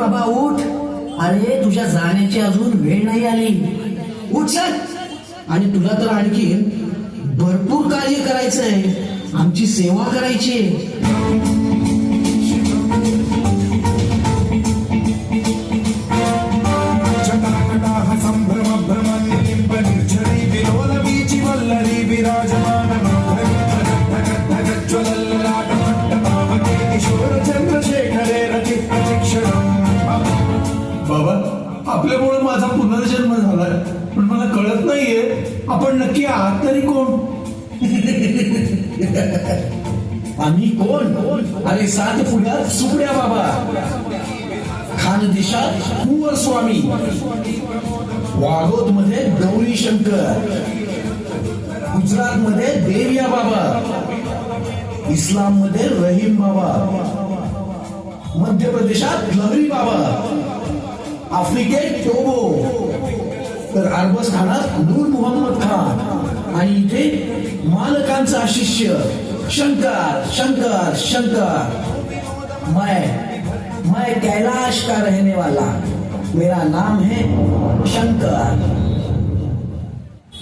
बाबा उठ. अरे तुझ्या जाण्याची अजून वेळ नाही आली. उठ सर आणि तुला तर आणखी भरपूर कार्य करायचंय. आमची सेवा करायची आहे. जटाकटाह संभ्रम भ्रमन्निलिम्ब निर्झरी विलोलवीचि वल्लरी विराजमान आपल्यामुळे माझा पुनर्जन्म झालाय. पण मला कळत नाहीये आपण नक्की आहात तरी कोण? आम्ही कोण? अरे सात पुढ्यात सुकड्या बाबा. खान दिशा कुंवर स्वामी. वाघोदमध्ये गौरी शंकर. गुजरात मध्ये देविया बाबा. इस्लाममध्ये रहीम बाबा. मध्य प्रदेशात लहरी बाबा. आफ्रिकेत टोबो तर अरबस खानात नूर मोहम्मद खान. आणि इथे मालकांचा शिष्य शंकर शंकर शंकर. मैं मैं कैलाश का रहने वाला? मेरा नाम है